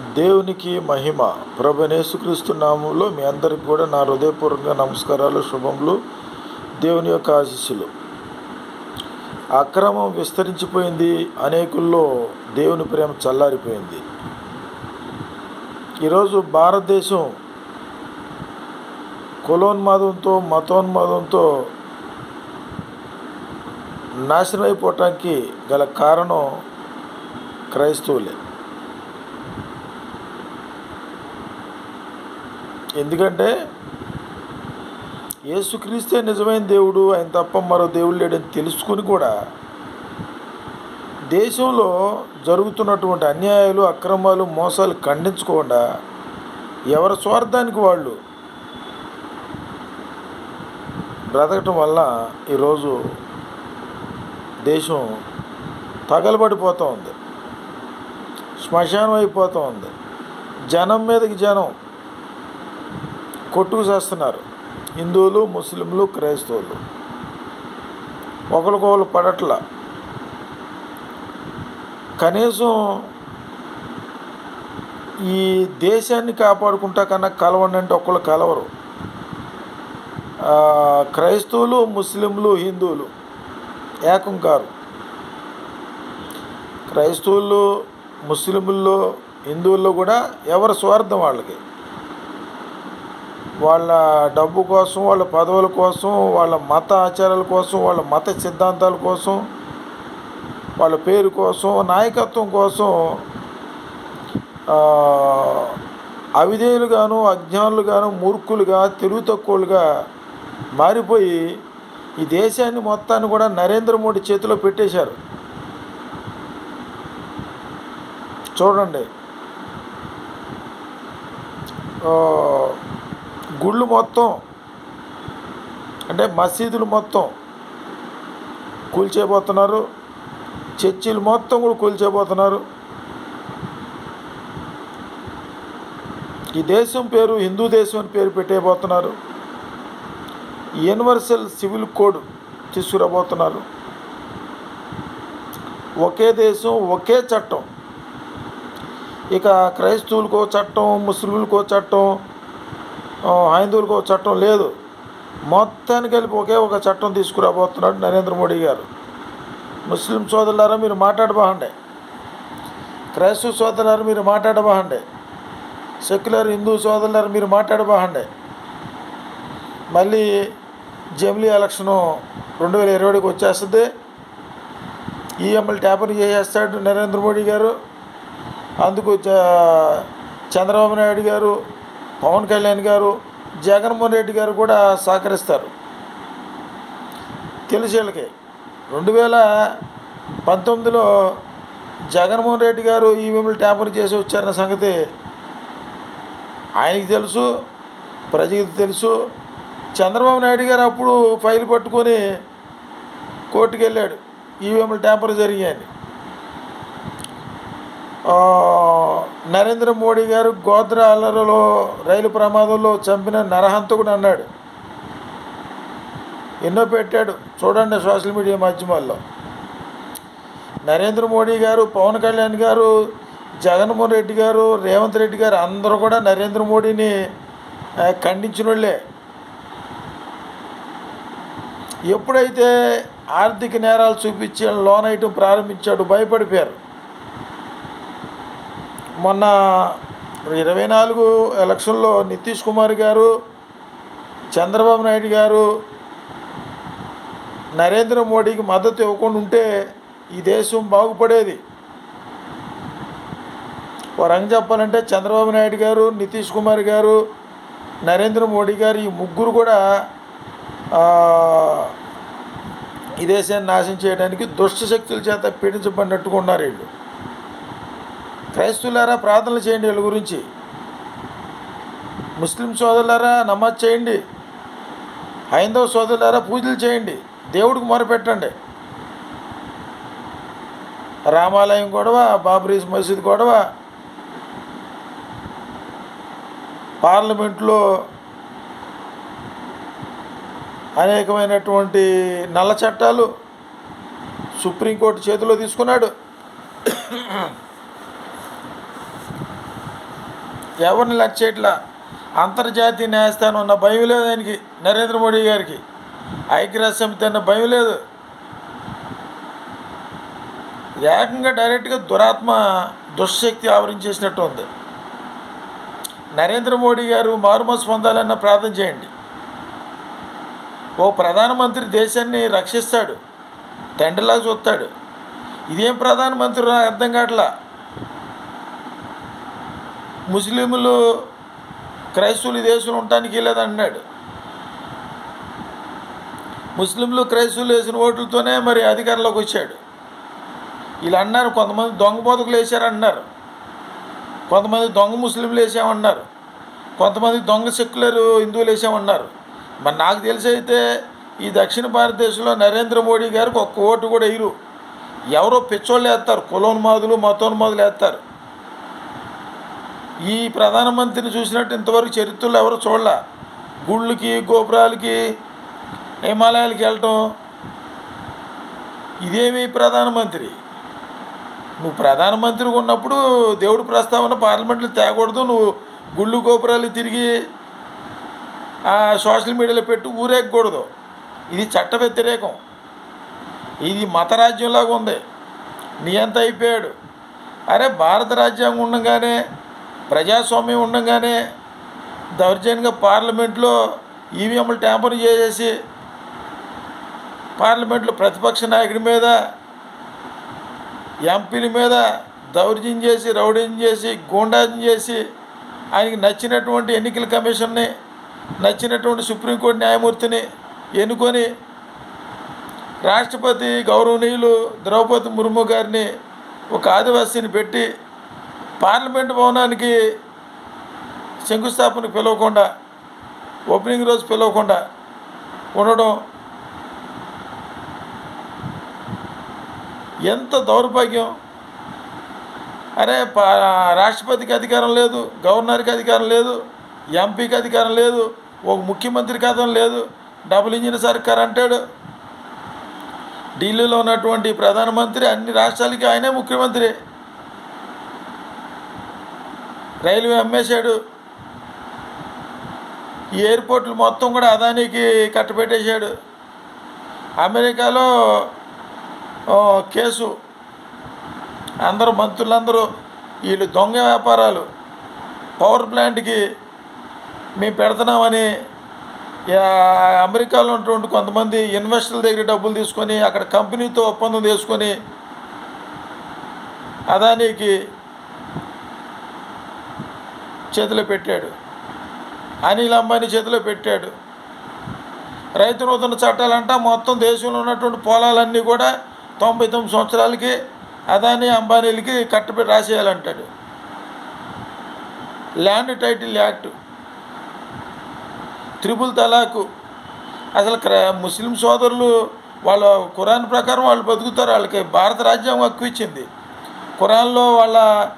దేవునికి మహిమ. ప్రభనేసుక్రీస్తు నామంలో మీ అందరికి కూడా నా హృదయపూర్వక నమస్కారాలు శుభములు. దేవుని యొక్క ఆశీస్సులు. అక్రమం విస్తరించిపోయింది. అనేకుల్లో దేవుని ప్రేమ చల్లారిపోయింది. ఈరోజు భారతదేశం కులోన్మాదంతో మతోన్మాదంతో నాశనం అయిపోవటానికి గల కారణం క్రైస్తవులే. ఎందుకంటే యేసుక్రీస్తే నిజమైన దేవుడు ఆయన తప్ప మరో దేవుడు లేడని తెలుసుకుని కూడా దేశంలో జరుగుతున్నటువంటి అన్యాయాలు అక్రమాలు మోసాలు ఖండించకుండా ఎవరి స్వార్థానికి వాళ్ళు బ్రతకటం వల్ల ఈరోజు దేశం తగలబడిపోతూ ఉంది. శ్మశానం అయిపోతూ ఉంది. జనం మీదకి జనం కొట్టుకు చేస్తున్నారు. హిందువులు ముస్లింలు క్రైస్తవులు. ఒకరికొకరు పడట్ల. కనీసం ఈ దేశాన్ని కాపాడుకుంటా కన్నా కలవండి అంటే ఒకళ్ళు కలవరు. క్రైస్తవులు ముస్లింలు హిందువులు ఏకం కారు. క్రైస్తవుల్లో ముస్లింల్లో హిందువుల్లో కూడా ఎవరి స్వార్థం వాళ్ళకి? వాళ్ళ డబ్బు కోసం వాళ్ళ పదవుల కోసం వాళ్ళ మత ఆచారాల కోసం వాళ్ళ మత సిద్ధాంతాల కోసం వాళ్ళ పేరు కోసం నాయకత్వం కోసం అవిధేయులుగాను అజ్ఞానులుగాను మూర్ఖులుగా తెలుగు తక్కువలుగా మారిపోయి ఈ దేశాన్ని మొత్తాన్ని కూడా నరేంద్ర మోడీ చేతిలో పెట్టేశారు. చూడండి. గుళ్ళు మొత్తం అంటే మసీదులు మొత్తం కూల్చేయబోతున్నారు చర్చిలు మొత్తం కూడా కూల్చేయబోతున్నారు ఈ దేశం పేరు హిందూ దేశం అని పేరు పెట్టేయబోతున్నారు యూనివర్సల్ సివిల్ కోడ్ తీసుకురాబోతున్నారు. ఒకే దేశం ఒకే చట్టం. ఇక క్రైస్తవులకో చట్టం ముస్లింలకో చట్టం హైందువులకు ఒక చట్టం లేదు. మొత్తానికి కలిపి ఒకే ఒక చట్టం తీసుకురాబోతున్నాడు నరేంద్ర మోడీ గారు. ముస్లిం సోదరులారా మీరు మాట్లాడబాకండి. క్రైస్తవ సోదరులారా మీరు మాట్లాడబాకండి. సెక్యులర్ హిందూ సోదరులారా మీరు మాట్లాడబాకండి. మళ్ళీ జమిలీ ఎలక్షను రెండు వేల ఇరవైకి వచ్చేస్తుంది. ఈఎంఎల్ ట్యాపర్ చేసేస్తాడు నరేంద్ర మోడీ గారు. అందుకు చ- చంద్రబాబు నాయుడు గారు పవన్ కళ్యాణ్ గారు జగన్మోహన్ రెడ్డి గారు కూడా సహకరిస్తారు. తెలిసి వీళ్ళకి రెండు వేల పంతొమ్మిదిలో జగన్మోహన్ రెడ్డి గారు ఈవీఎంలు ట్యాంపర్ చేసి వచ్చారన్న సంగతి ఆయనకి తెలుసు ప్రజలకు తెలుసు. చంద్రబాబు నాయుడు గారు అప్పుడు ఫైల్ పట్టుకొని కోర్టుకు వెళ్ళాడు ఈవీఎంలు ట్యాంపర్ జరిగాయని. నరేంద్ర మోడీ గారు గోద్రా అల్లరలో రైలు ప్రమాదంలో చంపిన నరహంతకుడు అన్నాడు. ఎన్నో పెట్టాడు. చూడండి సోషల్ మీడియా మాధ్యమాల్లో. నరేంద్ర మోడీ గారు పవన్ కళ్యాణ్ గారు జగన్మోహన్ రెడ్డి గారు రేవంత్ రెడ్డి గారు అందరూ కూడా నరేంద్ర మోడీని ఖండించిన వాళ్ళే ఎప్పుడైతే ఆర్థిక నేరాలు చూపించి లోన్ ఐటమ్ ప్రారంభించాడు భయపడిపోయారు. మొన్న ఇరవై నాలుగు ఎలక్షన్లో నితీష్ కుమార్ గారు చంద్రబాబు నాయుడు గారు నరేంద్ర మోడీకి మద్దతు ఇవ్వకుండా ఉంటే ఈ దేశం బాగుపడేది. ఓ రంగు చెప్పాలంటే చంద్రబాబు నాయుడు గారు నితీష్ కుమార్ గారు నరేంద్ర మోడీ గారు ఈ ముగ్గురు కూడా ఈ దేశాన్ని నాశనం చేయడానికి దుష్ట శక్తుల చేత పీడించబడినట్టుగా ఉన్నారు వీళ్ళు. క్రైస్తువులారా ప్రార్థనలు చేయండి వీళ్ళ గురించి. ముస్లిం సోదరులారా నమాజ్ చేయండి. హైందవ సోదరులారా పూజలు చేయండి. దేవుడికి మొరపెట్టండి. రామాలయం గొడవ బాబ్రీస్ మసీద్ గొడవ. పార్లమెంట్లో అనేకమైనటువంటి నల్ల చట్టాలు సుప్రీంకోర్టు చేతిలో తీసుకున్నాడు. ఎవరిని లెక్క చేయట్లా అంతర్జాతీయ న్యాయస్థానం ఉన్న భయం లేదు ఆయనకి నరేంద్ర మోడీ గారికి. ఐక్యరాజ్య సమితి అన్న భయం లేదు. ఏకంగా డైరెక్ట్గా దురాత్మ దుశ్శక్తి ఆవరించేసినట్టు ఉంది. నరేంద్ర మోడీ గారు మారుమస్ పొందాలన్న ప్రార్థన చేయండి. ఓ ప్రధానమంత్రి దేశాన్ని రక్షిస్తాడు. తండ్రిలా చూస్తాడు. ఇదేం ప్రధానమంత్రి అర్థం కావట్లా? ముస్లింలు క్రైస్తవులు ఈ దేశంలో ఉండటానికి లేదన్నాడు ముస్లింలు క్రైస్తవులు వేసిన ఓట్లతోనే మరి అధికారంలోకి వచ్చాడు. వీళ్ళు అన్నారు కొంతమంది దొంగ బోధకులు వేసారన్నారు కొంతమంది దొంగ ముస్లింలు వేసామన్నారు కొంతమంది దొంగ సెక్యులర్ హిందువులు వేసామన్నారు మరి నాకు తెలిసి అయితే ఈ దక్షిణ భారతదేశంలో నరేంద్ర మోడీ గారికి ఒక్క ఓటు కూడా వేయరు ఎవరో పిచ్చోళ్ళు వేస్తారు కులోన్మాదులు మతోన్మాదులు వేస్తారు. ఈ ప్రధానమంత్రిని చూసినట్టు ఇంతవరకు చరిత్రలో ఎవరు చూడాల. గుళ్ళకి గోపురాలకి హిమాలయాలకి వెళ్ళటం. ఇదేమి ప్రధానమంత్రి? నువ్వు ప్రధానమంత్రిగా ఉన్నప్పుడు దేవుడు ప్రస్తావన పార్లమెంట్లో తేకూడదు. నువ్వు గుళ్ళు గోపురాలు తిరిగి సోషల్ మీడియాలో పెట్టి ఊరేగకూడదు. ఇది చట్ట వ్యతిరేకం. ఇది మత రాజ్యంలాగా ఉంది. నియంత అయిపోయాడు. అరే భారత రాజ్యాంగం ఉండగానే ప్రజాస్వామ్యం ఉండగానే దౌర్జన్యంగా పార్లమెంట్లో ఈవీఎంలు ట్యాంపర్ చేసేసి పార్లమెంట్లో ప్రతిపక్ష నాయకుడి మీద ఎంపీల మీద దౌర్జన్యం చేసి రౌడీని చేసి గూండాజం చేసి ఆయనకి నచ్చినటువంటి ఎన్నికల కమిషన్ని నచ్చినటువంటి సుప్రీంకోర్టు న్యాయమూర్తిని ఎన్నుకొని రాష్ట్రపతి గౌరవనీయులు ద్రౌపది ముర్ము గారిని ఒక ఆదివాసీని పెట్టి పార్లమెంట్ భవనానికి శంకుస్థాపన పిలవకుండా ఓపెనింగ్ రోజు పిలవకుండా ఉండడం ఎంత దౌర్భాగ్యం? అరే పా రాష్ట్రపతికి అధికారం లేదు గవర్నర్కి అధికారం లేదు ఎంపీకి అధికారం లేదు ఒక ముఖ్యమంత్రికి అధికారం లేదు డబుల్ ఇంజిన్ సర్కార్ అంటాడు. ఢిల్లీలో ఉన్నటువంటి ప్రధానమంత్రి అన్ని రాష్ట్రాలకి ఆయనే ముఖ్యమంత్రి. రైల్వే అమ్మేశాడు. ఈ ఎయిర్పోర్ట్లు మొత్తం కూడా అదానికి కట్టబెట్టేశాడు. అమెరికాలో కేసు. అందరూ మంత్రులందరూ వీళ్ళు దొంగ వ్యాపారాలు. పవర్ ప్లాంట్కి మేము పెడుతున్నామని అమెరికాలో ఉన్నటువంటి కొంతమంది ఇన్వెస్టర్ల దగ్గర డబ్బులు తీసుకొని అక్కడ కంపెనీతో ఒప్పందం చేసుకొని అదానికి చేతిలో పెట్టాడు. అనిల్ అంబానీ చేతిలో పెట్టాడు. రైతు నూతన చట్టాలంట. మొత్తం దేశంలో ఉన్నటువంటి పొలాలన్నీ కూడా తొంభై తొమ్మిది సంవత్సరాలకి అదాని అంబానీలకి కట్టబెట్టి రాసేయాలంటాడు. Land title act. Triple talaq. అసలు ముస్లిం సోదరులు వాళ్ళ ఖురాన్ ప్రకారం వాళ్ళు బతుకుతారు. వాళ్ళకి భారత రాజ్యాంగం హక్కు ఇచ్చింది. ఖురాన్లో వాళ్ళ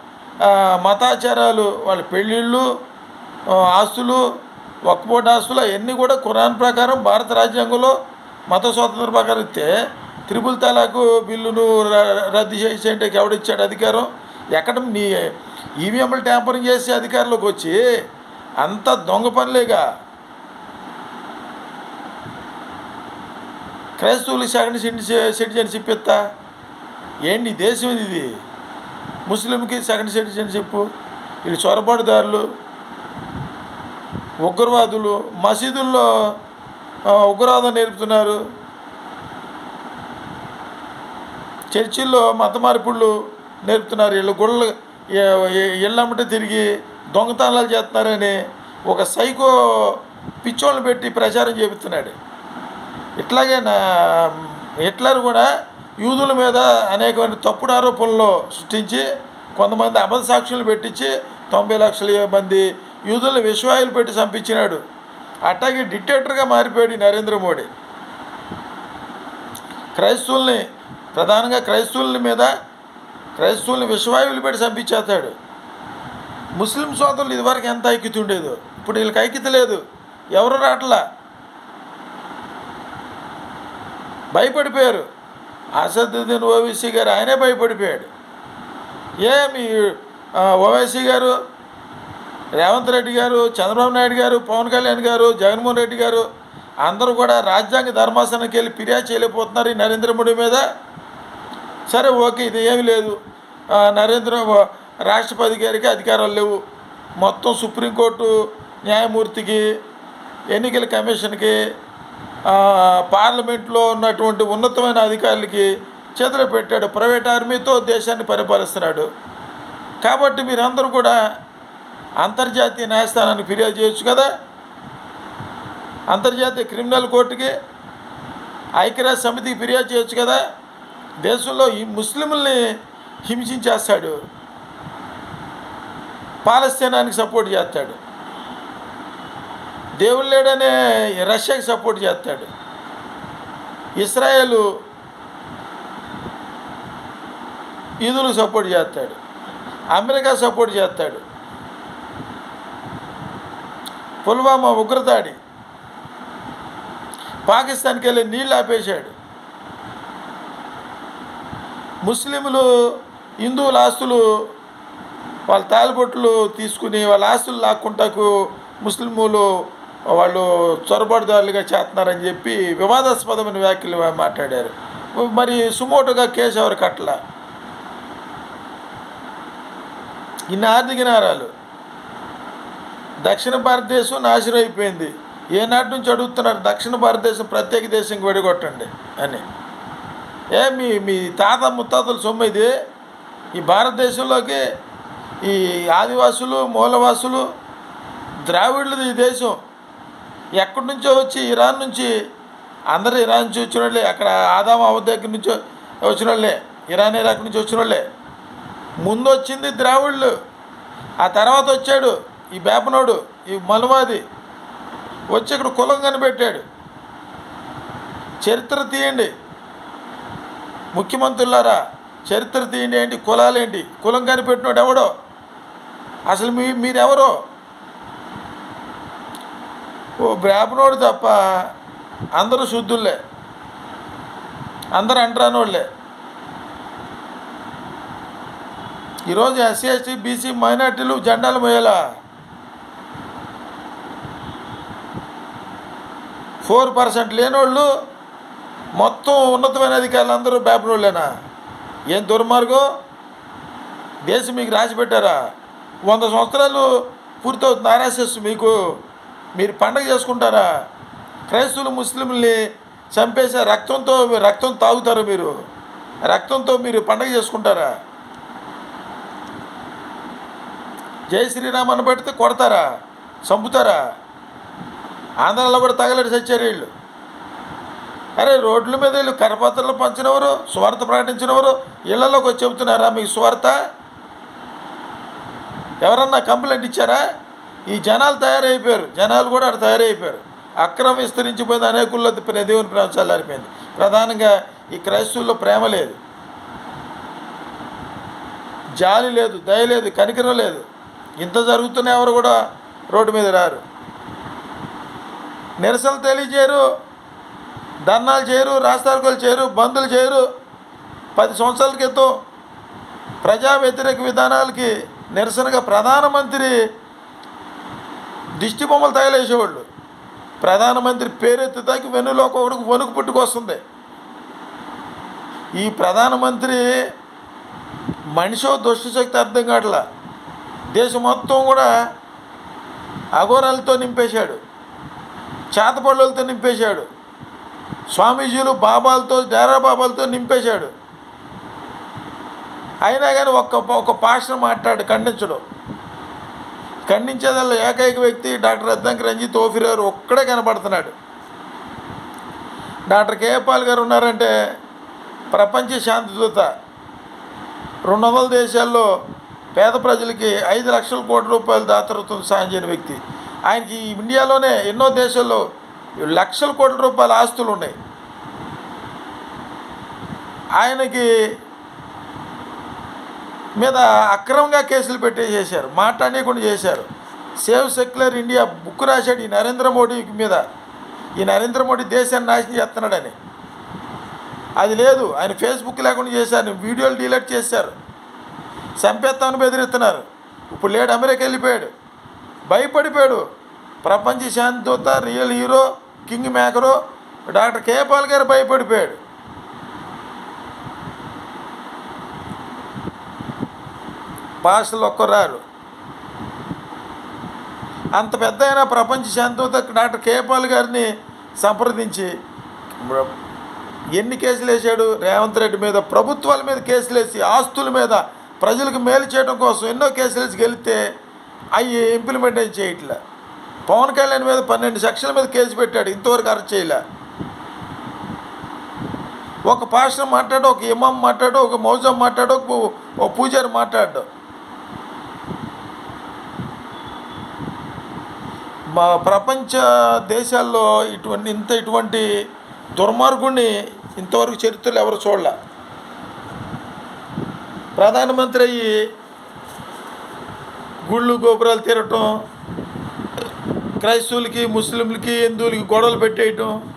మతాచారాలు వాళ్ళ పెళ్ళిళ్ళు ఆస్తులు ఒక్కపోటి ఆస్తులు అవన్నీ కూడా ఖురాన్ ప్రకారం భారత రాజ్యాంగంలో మత స్వాతంత్ర ప్రకారం ఇస్తే త్రిపుల్ తలాకు బిల్లును ర- రద్దు అంటే ఎవడిచ్చాడు అధికారం? ఎక్కడ నీ ఈవీఎంలు ట్యాంపరింగ్ చేసి అధికారంలోకి వచ్చి అంత దొంగ పనులేగా? క్రైస్తవులు సెకండ్ సిటిజన్షిప్ ఇస్తా ఏంటి దేశం ఇది? ముస్లింకి సెకండ్ సిటిజన్షిప్ వీళ్ళు చొరబాటుదారులు ఉగ్రవాదులు మసీదుల్లో ఉగ్రవాదం నేర్పుతున్నారు. చర్చిల్లో మత మార్పుళ్ళు నేర్పుతున్నారు. వీళ్ళు గుళ్ళు ఇళ్ళమ్మటే తిరిగి దొంగతనాలు చేస్తున్నారని ఒక సైకో పిచ్చోళ్ళు పెట్టి ప్రచారం చేపిస్తున్నాడు. ఇట్లాగే నా హిట్లర్ కూడా యూదుల మీద అనేకమైన తప్పుడు ఆరోపణలు సృష్టించి కొంతమంది అబద్ధ సాక్షులు పెట్టించి తొంభై లక్షల మంది యూదులను విశ్వాయులు పెట్టి చంపించినాడు. అట్లాగే డిక్టేటర్గా మారిపోయాడు నరేంద్ర మోడీ. క్రైస్తవుల్ని ప్రధానంగా క్రైస్తవుల మీద క్రైస్తవుల్ని విశ్వాయువులు పెట్టి చంపించేస్తాడు. ముస్లిం సోదరులు ఇదివరకు ఎంత ఐక్యత ఉండేదో ఇప్పుడు వీళ్ళకి ఐక్యత లేదు. ఎవరు రాట్లా? భయపడిపోయారు. అసదుద్దీన్ ఓవైసీ గారు ఆయనే భయపడిపోయాడు. ఏ మీ ఓవైసీ గారు రేవంత్ రెడ్డి గారు చంద్రబాబు నాయుడు గారు పవన్ కళ్యాణ్ గారు జగన్మోహన్ రెడ్డి గారు అందరూ కూడా రాజ్యాంగ ధర్మాసనానికి వెళ్ళి ఫిర్యాదు చేయలేకపోతున్నారు ఈ నరేంద్ర మోడీ మీద. సరే ఓకే ఇది ఏమి లేదు. నరేంద్ర రాష్ట్రపతి గారికి అధికారాలు లేవు. మొత్తం సుప్రీంకోర్టు న్యాయమూర్తికి ఎన్నికల కమిషన్కి పార్లమెంట్లో ఉన్నటువంటి ఉన్నతమైన అధికారులకి చేతిలో పెట్టాడు. ప్రైవేట్ ఆర్మీతో దేశాన్ని పరిపాలిస్తున్నాడు. కాబట్టి మీరందరూ కూడా అంతర్జాతీయ న్యాయస్థానానికి ఫిర్యాదు చేయొచ్చు కదా? అంతర్జాతీయ క్రిమినల్ కోర్టుకి ఐక్యరాజ్య సమితికి ఫిర్యాదు చేయొచ్చు కదా? దేశంలో ఈ ముస్లింల్ని హింసించేస్తాడు. పాలస్తీనానికి సపోర్ట్ చేస్తాడు. దేవుడు లేడనే రష్యాకి సపోర్ట్ చేస్తాడు. ఇస్రాయేలు ఈదులు సపోర్ట్ చేస్తాడు. అమెరికా సపోర్ట్ చేస్తాడు. పుల్వామా ఉగ్రదాడి పాకిస్తాన్కి వెళ్ళి నీళ్ళు ఆపేశాడు. ముస్లింలు హిందువుల ఆస్తులు వాళ్ళ తాలిబొట్లు తీసుకుని వాళ్ళ ఆస్తులు లాక్కుంటాకు ముస్లింలు వాళ్ళు చొరబాటుదారులుగా చేస్తున్నారని చెప్పి వివాదాస్పదమైన వ్యాఖ్యలు మాట్లాడారు. మరి సుమోటుగా కేసు ఎవరికి అట్లా ఇన్ని ఆర్థిక నేరాలు. దక్షిణ భారతదేశం నాశనం అయిపోయింది. ఏనాటి నుంచి అడుగుతున్నారు దక్షిణ భారతదేశం ప్రత్యేక దేశంకి విడగొట్టండి అని. ఏ మీ మీ తాత ముత్తాతల సొమ్ము ఇది. ఈ భారతదేశంలోకి ఈ ఆదివాసులు మూలవాసులు ద్రావిడులది ఈ దేశం. ఎక్కడి నుంచో వచ్చి ఇరాన్ నుంచి అందరూ ఇరాన్ నుంచి వచ్చిన వాళ్ళే అక్కడ ఆదాం అవ దగ్గర నుంచి వచ్చిన వాళ్ళే ఇరాన్ ఇరాక్ నుంచి వచ్చిన వాళ్ళే. ముందు వచ్చింది ద్రావిళ్ళు ఆ తర్వాత వచ్చాడు ఈ బేపనోడు ఈ మనువాది వచ్చి ఇక్కడ కులం కనిపెట్టాడు. చరిత్ర తీయండి. ముఖ్యమంత్రులారా చరిత్ర తీయండి ఏంటి? కులాలేంటి? కులం కనిపెట్టినోడు ఎవడో? అసలు మీ మీరెవరో? ఓ బ్రాహ్మణోడు తప్ప అందరూ శుద్ధులే అందరూ అంటరానోళ్ళే. ఈరోజు ఎస్సీ ఎస్టీ బీసీ మైనార్టీలు జెండాలు మోయాలా? ఫోర్ పర్సెంట్ లేనోళ్ళు మొత్తం ఉన్నతమైన అధికారులు అందరూ బేపనోళ్ళేనా ఏం దుర్మార్గం? దేశం మీకు రాసి పెట్టారా? వంద సంవత్సరాలు పూర్తవుతుంది ఆర్ఎస్ఎస్ మీకు. మీరు పండగ చేసుకుంటారా? క్రైస్తవులు ముస్లింల్ని చంపేసే రక్తంతో రక్తం తాగుతారు మీరు. రక్తంతో మీరు పండగ చేసుకుంటారా? జై శ్రీరామ్ అని పెడితే కొడతారా? చంపుతారా? ఆంధ్రాలో కూడా తగలడు చచ్చారు వీళ్ళు అరే రోడ్ల మీద వీళ్ళు కరపత్రలు పంచినవారు స్వార్థ ప్రకటించినవారు ఇళ్ళలోకి వచ్చి చెబుతున్నారా మీకు స్వార్థ? ఎవరన్నా కంప్లైంట్ ఇచ్చారా? ఈ జనాలు తయారైపోయారు. జనాలు కూడా అక్కడ తయారైపోయారు. అక్రమం విస్తరించిపోయింది అనేకుల్లో దేవుని ప్రేమ చల్లారిపోయింది ప్రధానంగా ఈ క్రైస్తవుల్లో ప్రేమ లేదు. జాలి లేదు దయ లేదు కనికరం లేదు. ఇంత జరుగుతున్న ఎవరు కూడా రోడ్డు మీద రారు. నిరసనలు తెలియజేయరు ధర్నాలు చేయరు రాస్తారోకోలు చేయరు బంధులు చేయరు. పది సంవత్సరాల క్రితం ప్రజా వ్యతిరేక విధానాలకి నిరసనగా ప్రధానమంత్రి దిష్టి బొమ్మలు తగలేసేవాళ్ళు. ప్రధానమంత్రి పేరెత్తుతాకి వెన్నులో ఒకడికి వణుకు పుట్టుకొస్తుంది. ఈ ప్రధానమంత్రి మనిషో దుష్టశక్తి అర్థం కావట్లా? దేశం మొత్తం కూడా అఘోరాలతో నింపేశాడు. చేతపళ్ళతో నింపేశాడు. స్వామీజీలు బాబాలతో డేరా బాబాలతో నింపేశాడు. అయినా కానీ ఒక్క ఒక పాస్టర్ మాట్లాడు ఖండించడం. ఖండించేదల్లా ఏకైక వ్యక్తి డాక్టర్ అద్దంకి రంజిత్ ఓఫిర్ గారు ఒక్కడే కనపడుతున్నాడు. డాక్టర్ కేపాల్ గారు ఉన్నారంటే ప్రపంచ శాంతిదూత రెండు వందల దేశాల్లో పేద ప్రజలకి ఐదు లక్షల కోట్ల రూపాయలు దాతృత్వం సాయం చేయని వ్యక్తి. ఆయనకి ఇండియాలోనే ఎన్నో దేశాల్లో లక్షల కోట్ల రూపాయల ఆస్తులు ఉన్నాయి ఆయనకి మీద అక్రమంగా కేసులు పెట్టేసేసారు మాట్లాడకుండా చేశారు. సేవ్ సెక్యులర్ ఇండియా బుక్ రాశాడు ఈ నరేంద్ర మోడీ మీద. ఈ నరేంద్ర మోడీ దేశాన్ని నాశనం చేస్తున్నాడని. అది లేదు ఆయన ఫేస్బుక్ లేకుండా చేశారు వీడియోలు డిలీట్ చేశారు. చంపేస్తామని బెదిరిస్తున్నారు. ఇప్పుడు లేడు అమెరికా వెళ్ళిపోయాడు. భయపడిపోయాడు. ప్రపంచ శాంతిదూత real hero king maker doctor K Paul garu భయపడిపోయాడు. భాషలు ఒక్కరారు. అంత పెద్ద అయిన ప్రపంచ శాంతిదూత డాక్టర్ కేపాల్ గారిని సంప్రదించి ఎన్ని కేసులు వేసాడు రేవంత్ రెడ్డి మీద ప్రభుత్వాల మీద కేసులు వేసి ఆస్తుల మీద ప్రజలకు మేలు చేయడం కోసం ఎన్నో కేసులు వేసి గెలితే అవి ఇంప్లిమెంటేషన్ చేయట్లే. పవన్ కళ్యాణ్ మీద పన్నెండు సెక్షన్ల మీద కేసు పెట్టాడు ఇంతవరకు అరెస్ట్ చేయలే. ఒక పాస్టర్ మాట్లాడు ఒక ఇమాం మాట్లాడు ఒక మౌజం మాట్లాడు ఒక పూ- ఒక పూజారి మాట్లాడు. మా ప్రపంచ దేశాల్లో ఇటువంటి ఇంత ఇటువంటి దుర్మార్గుణ్ణి ఇంతవరకు చరిత్రలో ఎవరు చూడలే. ప్రధానమంత్రి అయ్యి గుళ్ళు గోపురాలు తీరటం క్రైస్తవులకి ముస్లింలకి హిందువులకి గొడవలు పెట్టేయటం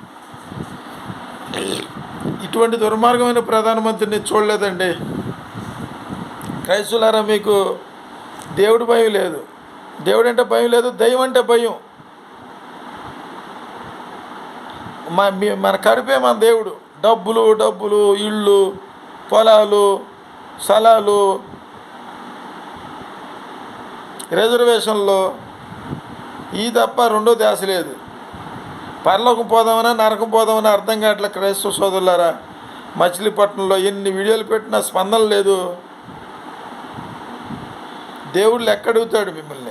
ఇటువంటి దుర్మార్గమైన ప్రధానమంత్రిని చూడలేదండి. క్రైస్తవులారా మీకు దేవుడి భయం లేదు. దేవుడు అంటే భయం లేదు దైవం అంటే భయం మా మీ- మన కడుపే మన దేవుడు. డబ్బులు డబ్బులు ఇళ్ళు పొలాలు స్థలాలు రిజర్వేషన్లో. ఈ తప్ప రెండో ధ్యాస లేదు. పరలోకం పోదామన్నా నరకం పోదామన్నా అర్థం కావట్లే క్రైస్తవ సోదరులారా. మచిలీపట్నంలో ఎన్ని వీడియోలు పెట్టినా స్పందన లేదు. దేవుళ్ళు ఎక్కడుగుతాడు మిమ్మల్ని?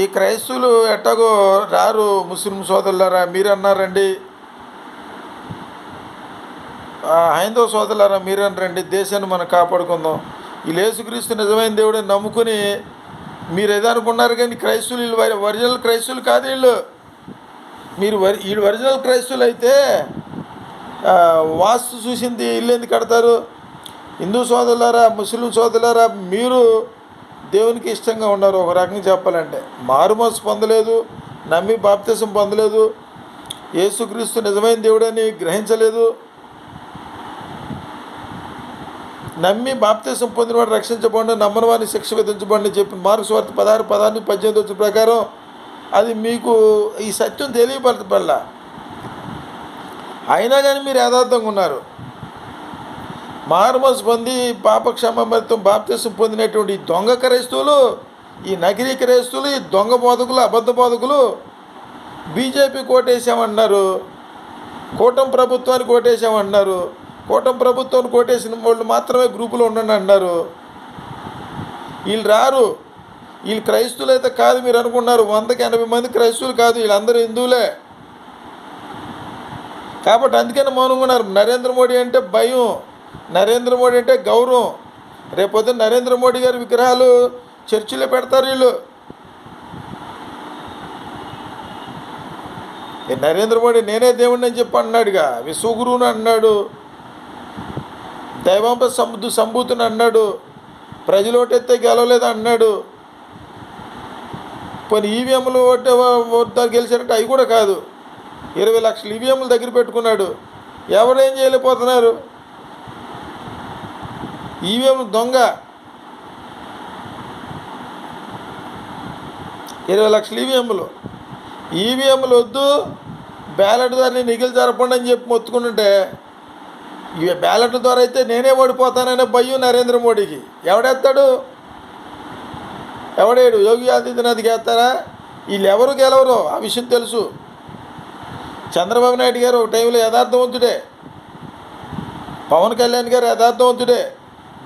ఈ క్రైస్తవులు ఎట్టగో రారు ముస్లిం సోదరులారా మీరన్నారండి. హైందవ సోదరులారా మీరన్నారండి దేశాన్ని మనం కాపాడుకుందాం. ఈ లేసుక్రీస్తు నిజమైన దేవుడిని నమ్ముకుని మీరు ఏదనుకున్నారు కానీ క్రైస్తవులు వీళ్ళు ఒరిజినల్ క్రైస్తవులు కాదు వీళ్ళు. మీరు వరి వీళ్ళు ఒరిజినల్ క్రైస్తవులు అయితే వాస్తు చూసింది ఇల్లు ఎందుకు కడతారు? హిందూ సోదరులారా ముస్లిం సోదరులారా మీరు దేవునికి ఇష్టంగా ఉన్నారు. ఒక రకంగా చెప్పాలంటే మారుమోసు పొందలేదు నమ్మి బాప్తిసం పొందలేదు యేసుక్రీస్తు నిజమైన దేవుడని గ్రహించలేదు. నమ్మి బాప్తిసం పొందినవాడు రక్షించబడి నమ్మని వారిని శిక్ష విధించబడి చెప్పిన మార్క్స్ వార్త పదహారు పదహారు పద్దెనిమిది వచ్చిన ప్రకారం అది మీకు ఈ సత్యం తెలియపరచబడలా. అయినా కానీ మీరు యథార్థంగా ఉన్నారు. మారుమస్ పొంది పాపక్షమతో క్షమామృతం బాప్తిసం పొందినటువంటి దొంగ క్రైస్తవులు ఈ నకిలీ క్రైస్తువులు ఈ దొంగ బోధకులు అబద్ధ బోధకులు బీజేపీ కోటేసామన్నారు కూటమి ప్రభుత్వానికి కోటేసామన్నారు కూటమి ప్రభుత్వాన్ని కోటేసిన వాళ్ళు మాత్రమే గ్రూపులో ఉండండి అన్నారు. వీళ్ళు రారు. వీళ్ళు క్రైస్తువులు అయితే కాదు మీరు అనుకున్నారు. వందకి ఎనభై మంది క్రైస్తువులు కాదు వీళ్ళందరూ హిందువులే. కాబట్టి అందుకని మౌనంగా ఉన్నారు. నరేంద్ర మోడీ అంటే భయం. నరేంద్ర మోడీ అంటే గౌరవం. రేపొద్దు నరేంద్ర మోడీ గారి విగ్రహాలు చర్చిలో పెడతారు వీళ్ళు. నరేంద్ర మోడీ నేనే దేవుడిని అని చెప్పి అన్నాడుగా. విశ్వగురువుని అన్నాడు. దైవాంప సముద్ర సంభూతిని అన్నాడు. ప్రజలు ఓటెత్తే గెలవలేదు అన్నాడు. కొన్ని ఈవీఎంలు ఓటే ఓటు గెలిచారంటే అవి కూడా కాదు. ఇరవై లక్షల ఈవీఎంలు దగ్గర పెట్టుకున్నాడు. ఎవరేం చేయలేకపోతున్నారు? ఈవీఎంలు దొంగ. ఇరవై లక్షలు ఈవీఎంలు. ఈవీఎంలు వద్దు బ్యాలెట్ దాన్ని నిగిలి జరపండి అని చెప్పి మొత్తుకుంటుంటే ఇవి బ్యాలెట్ ద్వారా అయితే నేనే ఓడిపోతాననే భయం నరేంద్ర మోడీకి. ఎవడెత్తాడు ఎవడేడు? యోగి ఆదిత్యనాథ్కి వేస్తారా? వీళ్ళు ఎవరు గెలవరు? ఆ విషయం తెలుసు. చంద్రబాబు నాయుడు గారు ఒక టైంలో యథార్థవంతుడే. పవన్ కళ్యాణ్ గారు యథార్థవంతుడే.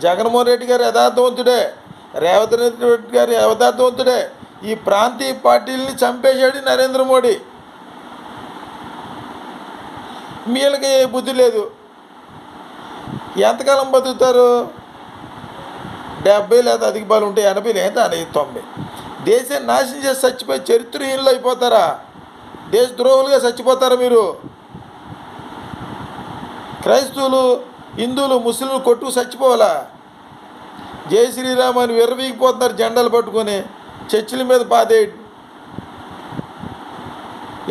జగన్మోహన్ రెడ్డి గారు యథార్థవంతుడే. రేవంత్ రెడ్డి గారు యథార్థవంతుడే. ఈ ప్రాంతీయ పార్టీలని చంపేశాడు నరేంద్ర మోడీ. వీళ్ళకి బుద్ధి లేదు. ఎంతకాలం బతుకుతారు? డెబ్బై లేదా అధిక బాలు ఉంటే ఎనభై లేదా అనేది తొంభై. దేశాన్ని నాశనం చేసి చచ్చిపోయి చరిత్రహీనులు అయిపోతారా? దేశ ద్రోహులుగా చచ్చిపోతారా మీరు? క్రైస్తవులు హిందువులు ముస్లింలు కొట్టు చచ్చిపోవాలా. జై శ్రీరామ్ అని విర్రవీగిపోతున్నారు జెండాలు పట్టుకొని చర్చిల మీద పాదేయటం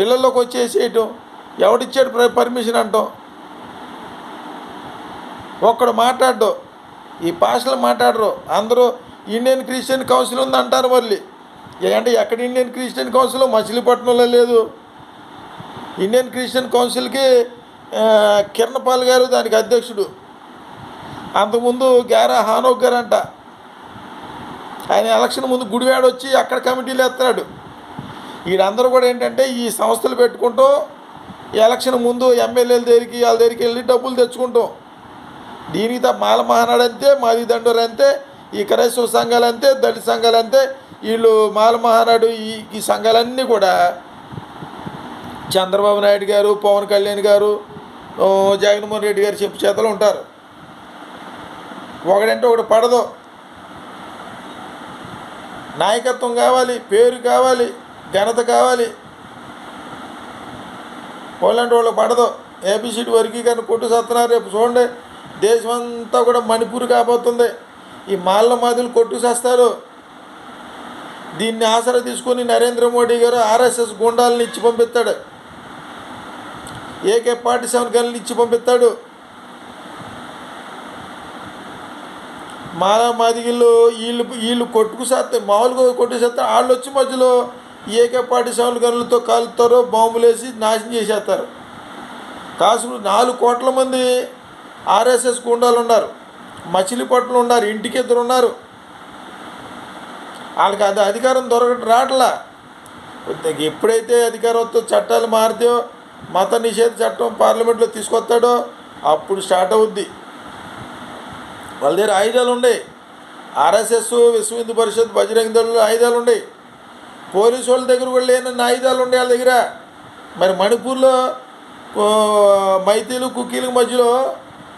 ఇళ్ళలోకి వచ్చేసేయటం. ఎవడిచ్చాడు పర్మిషన్ అంటాం. ఒక్కడు మాట్లాడడం. ఈ భాషలు మాట్లాడరు. అందరూ ఇండియన్ క్రిస్టియన్ కౌన్సిల్ ఉంది అంటారు మళ్ళీ. ఏంటంటే ఎక్కడ ఇండియన్ క్రిస్టియన్ కౌన్సిల్? మచిలీపట్నంలో లేదు. ఇండియన్ క్రిస్టియన్ కౌన్సిల్కి కిరణపాల్ గారు దానికి అధ్యక్షుడు. అంతకుముందు గారా హానోక్ గారు అంట ఆయన ఎలక్షన్ ముందు గుడివాడ వచ్చి అక్కడ కమిటీలు వేస్తున్నాడు. వీళ్ళందరూ కూడా ఏంటంటే ఈ సంస్థలు పెట్టుకుంటూ ఎలక్షన్ ముందు ఎమ్మెల్యేల దగ్గరికి వాళ్ళ దగ్గరికి వెళ్ళి డబ్బులు తెచ్చుకుంటాం. దీనికి తప్ప మాల మహానాడు అంతే మాది దండోరు అంతే ఈ క్రైస్తవ సంఘాలు అంతే దళిత సంఘాలు అంతే వీళ్ళు మాల మహానాడు ఈ ఈ సంఘాలన్నీ కూడా చంద్రబాబు నాయుడు గారు పవన్ కళ్యాణ్ గారు జగన్మోహన్ రెడ్డి గారు చెప్పు చేతలు ఉంటారు. ఒకడంటే ఒకటి పడదు. నాయకత్వం కావాలి పేరు కావాలి ఘనత కావాలి. వాళ్ళంటే వాళ్ళు పడదు. ఏబిసిడి వర్గీకరణ కొట్టు చేస్తున్నారు రేపు చూడండి. దేశం అంతా కూడా మణిపూర్ కాబోతుంది. ఈ మాల్ల మాదులు కొట్టు చేస్తారు దీన్ని ఆసరా తీసుకొని నరేంద్ర మోడీ గారు ఆర్ఎస్ఎస్ గుండాలను ఇచ్చి పంపిస్తాడు. ఏకే ఫార్టీ సెవెన్ గన్లు ఇచ్చి పంపిస్తాడు. మాలా మాదిగిళ్ళు వీళ్ళు వీళ్ళు కొట్టుకు చేస్తే మామూలుగా కొట్టు వాళ్ళు వచ్చి మధ్యలో ఏకే ఫార్టీ గనులతో గన్లతో కాలుతారో నాశనం చేసేస్తారు కాసు నాలుగు కోట్ల మంది ఆర్ఎస్ఎస్ గుండాలు ఉన్నారు మచిలీపట్నం ఉన్నారు ఇంటికి ఇద్దరు ఉన్నారు. వాళ్ళకి అది అధికారం దొరకటం రావట్లా ఎప్పుడైతే అధికారంతో చట్టాలు మారితే మత నిషేధ చట్టం పార్లమెంట్లో తీసుకొస్తాడో అప్పుడు స్టార్ట్ అవుద్ది. వాళ్ళ దగ్గర ఆయుధాలు ఉన్నాయి ఆర్ఎస్ఎస్ విశ్వ హిందూ పరిషత్ బజరంగ దళ ఆయుధాలు ఉన్నాయి పోలీసు వాళ్ళ దగ్గర కూడా లేనన్న ఆయుధాలు ఉన్నాయి వాళ్ళ దగ్గర. మరి మణిపూర్లో మైతీలు కుక్కీల మధ్యలో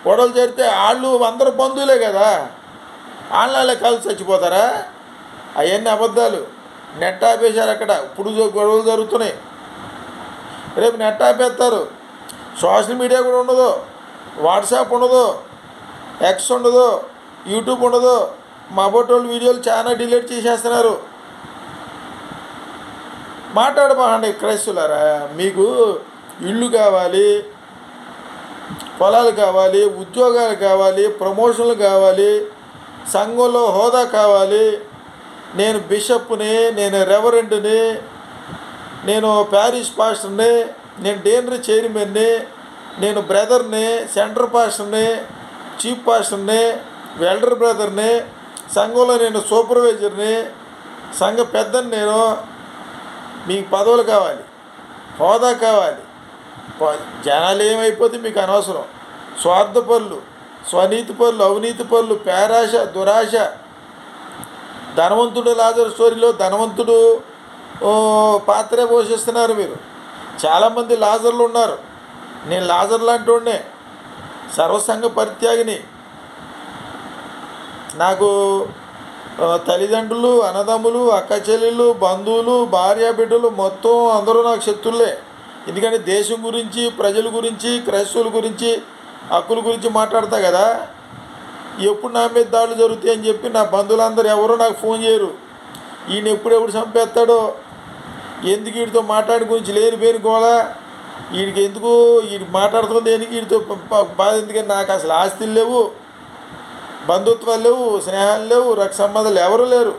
గొడవలు జరిగితే వాళ్ళు అందరు బంధువులే కదా. వాళ్ళ వాళ్ళే కలిసి చచ్చిపోతారా? అవన్నీ అబద్ధాలు. నెట్ ఆపేశారు అక్కడ. ఇప్పుడు గొడవలు జరుగుతున్నాయి. రేపు నెట్ ఆపేస్తారు. సోషల్ మీడియా కూడా ఉండదు. వాట్సాప్ ఉండదు. ఎక్స్ ఉండదు. యూట్యూబ్ ఉండదు. మా బొట్టోళ్ళు వీడియోలు చాలా డిలీట్ చేసేస్తున్నారు. మాట్లాడబోండి క్రైస్తులారా మీకు ఇల్లు కావాలి పొలాలు కావాలి ఉద్యోగాలు కావాలి ప్రమోషన్లు కావాలి సంఘంలో హోదా కావాలి. నేను బిషప్ని నేను రెవరెంట్ని నేను ప్యారిస్ పాస్టర్ని నేను డేనరీ చైర్మన్ని నేను బ్రదర్ని సెంటర్ పాస్టర్ని చీఫ్ పాస్టర్ని వెల్డర్ బ్రదర్ని సంఘంలో నేను సూపర్వైజర్ని సంఘ పెద్దని నేను మీకు పదవులు కావాలి హోదా కావాలి. జనాలు ఏమైపోతే మీకు అనవసరం. స్వార్థ పనులు స్వనీతి పనులు అవినీతి పనులు పేరాశ దురాశ. ధనవంతుడు లాజర్ స్టోరీలో ధనవంతుడు ఓ, పాత్రే పోషిస్తున్నారు మీరు. చాలామంది లాజర్లు ఉన్నారు. నేను లాజర్ లాంటి వాడినే సర్వసంగ పరిత్యాగిని. నాకు తల్లిదండ్రులు అన్నదమ్ములు అక్క చెల్లెళ్ళు బంధువులు భార్య బిడ్డలు మొత్తం అందరూ నాకు శత్రులే. ఎందుకంటే దేశం గురించి ప్రజల గురించి క్రైస్తవుల గురించి హక్కుల గురించి మాట్లాడతా కదా. ఎప్పుడు నా మీద దాడులు జరుగుతాయి అని చెప్పి నా బంధువులందరూ ఎవరో నాకు ఫోన్ చేయరు. ఈయన ఎప్పుడెప్పుడు చంపేస్తాడో ఎందుకు వీడితో మాట్లాడి గురించి లేని పేరు గోళ? వీడికి ఎందుకు వీడి మాట్లాడుతుంది దేనికి వీడితో బాధ? ఎందుకని నాకు అసలు ఆస్తులు లేవు బంధుత్వాలు లేవు స్నేహాలు లేవు రక్త సంబంధాలు ఎవరు లేరు.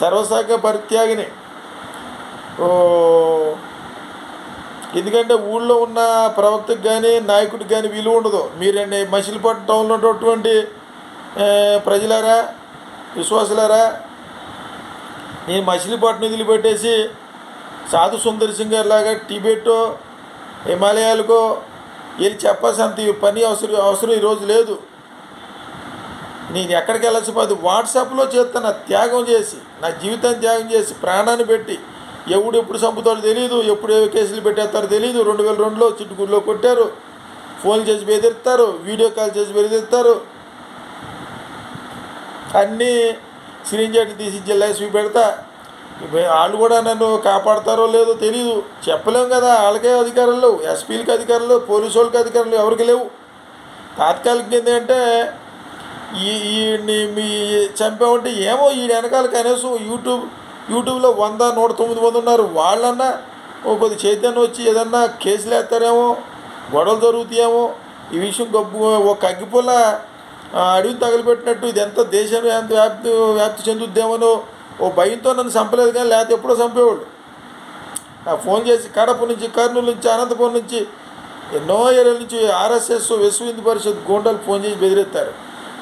సర్వశాఖ పరిత్యాగిని. ఎందుకంటే ఊళ్ళో ఉన్న ప్రవక్తకు కానీ నాయకుడికి కానీ విలువ ఉండదు. మీరండి మచిలీపట్నం టౌన్లో ఉన్నటువంటి ప్రజలారా విశ్వాసులారా నేను మచిలీపట్నం వదిలిపెట్టేసి సాధు సుందర్ సింగ్ గారి లాగా టిబెట్టో హిమాలయాలకో వెళ్ళి చెప్పాల్సినంత పని అవసరం అవసరం ఈరోజు లేదు. నేను ఎక్కడికి వెళ్ళాల్సి అది వాట్సాప్లో చేస్తున్న త్యాగం చేసి నా జీవితాన్ని త్యాగం చేసి ప్రాణాన్ని పెట్టి ఎవడు ఎప్పుడు చంపుతాడో తెలియదు ఎప్పుడు ఏ కేసులు పెట్టేస్తారో తెలియదు రెండు వేల రెండులో చిట్టుకూరులో కొట్టారు. ఫోన్ చేసి బెదిరిస్తారు వీడియో కాల్ చేసి బెదిరిస్తారు. అన్నీ సిరింజెట్లు తీసి జల్లేసి పెడతా. ఇప్పుడు వాళ్ళు కూడా నన్ను కాపాడతారో లేదో తెలియదు చెప్పలేము కదా వాళ్ళకే అధికారం లేవు ఎస్పీలకి అధికారం లేవు పోలీసు వాళ్ళకి అధికారం లేవు ఎవరికి లేవు. తాత్కాలిక ఏంటంటే ఈ ఈ మీ చంపామంటే ఏమో ఈ వెనకాల కనీసం యూట్యూబ్ యూట్యూబ్లో వంద నూట తొమ్మిది మంది ఉన్నారు. వాళ్ళన్నా ఓ కొద్ది చైతన్యం వచ్చి ఏదన్నా కేసులు వేస్తారేమో గొడవలు జరుగుతాయేమో ఈ విషయం గబ్బు ఒక అగ్గిపుల్ల అడవి అడవిని తగలబెట్టినట్టు ఇది ఎంత దేశం ఎంత వ్యాప్తి వ్యాప్తి చెందుద్దేమనో ఓ భయంతో నన్ను చంపలేదు కానీ లేకపోతే ఎప్పుడో చంపేవాళ్ళు. ఆ ఫోన్ చేసి కడప నుంచి కర్నూలు నుంచి అనంతపురం నుంచి ఎన్నో ఏళ్ళ నుంచి ఆర్ఎస్ఎస్ విశ్వ హిందూ పరిషత్ గోండాలు ఫోన్ చేసి బెదిరిస్తారు.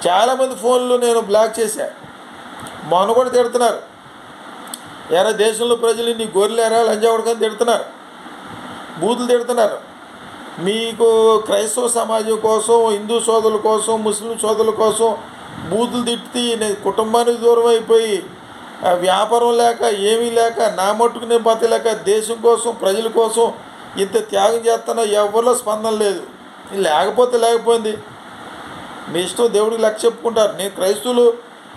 చాలామంది ఫోన్లు నేను బ్లాక్ చేశా. మొన్న కూడా తిడుతున్నారు. ఎరా దేశంలో ప్రజలు నీ గొర్రెలేరా లంజావుడికని తిడుతున్నారు. బూతులు తిడుతున్నారు. మీకు క్రైస్తవ సమాజం కోసం హిందూ సోదరుల కోసం ముస్లిం సోదరుల కోసం బూతులు తిట్టి నేను కుటుంబానికి దూరం అయిపోయి వ్యాపారం లేక ఏమీ లేక నా మట్టుకు నేను బతలేక దేశం కోసం ప్రజల కోసం ఇంత త్యాగం చేస్తున్నా ఎవరిలో స్పందన లేదు. లేకపోతే లేకపోయింది. మీ ఇష్టం దేవుడికి లెక్క చెప్పుకుంటారు. నేను క్రైస్తవులు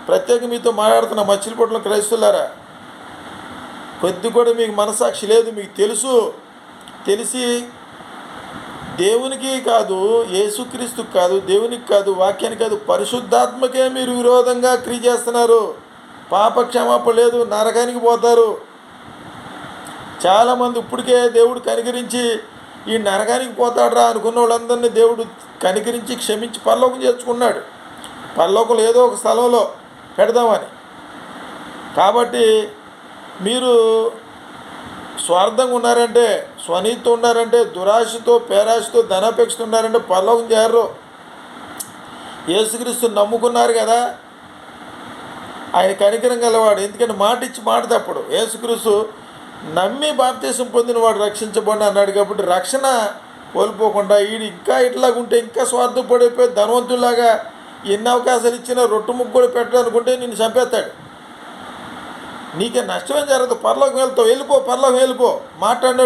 ప్రత్యేక మీతో మాట్లాడుతున్నా. మచిలీపట్నం క్రైస్తులారా కొద్ది కూడా మీకు మనసాక్షి లేదు. మీకు తెలుసు తెలిసి దేవునికి కాదు యేసుక్రీస్తు కాదు దేవునికి కాదు వాక్యానికి కాదు పరిశుద్ధాత్మకే మీరు విరోధంగా క్రియ చేస్తున్నారు. పాప క్షమాపణ లేదు నరకానికి పోతారు. చాలామంది ఇప్పటికే దేవుడు కనికరించి ఈ నరకానికి పోతాడరా అనుకున్న వాళ్ళందరినీ దేవుడు కనికరించి క్షమించి పరలోకం చేర్చుకున్నాడు. పరలోకం ఏదో ఒక స్థలంలో పెడదామని. కాబట్టి మీరు స్వార్థంగా ఉన్నారంటే స్వనీతితో ఉన్నారంటే దురాశతో పేరాశతో ధనాపేక్షతో ఉన్నారంటే పరలోకం చేరరు. యేసుక్రీస్తు నమ్ముకున్నారు కదా? ఆయన కనికరం గలవాడు. ఎందుకంటే మాట ఇచ్చి మాట తప్పడు. యేసుక్రీస్తు నమ్మి బాప్తీసం పొందిన వాడు రక్షించబడి అన్నాడు కాబట్టి రక్షణ కోల్పోకుండా ఈడు ఇంకా ఇట్లాగుంటే ఇంకా స్వార్థపడిపోయి ధనవంతులాగా ఎన్ని అవకాశాలు ఇచ్చినా రొట్టు ముక్కు కూడా పెట్టాలనుకుంటే నిన్ను చంపేస్తాడు. నీకే నష్టమేం జరగదు. పర్లోకి వెళ్తావు. వెళ్ళిపో పర్లోకి వెళ్ళిపో. మాట్లాడాడు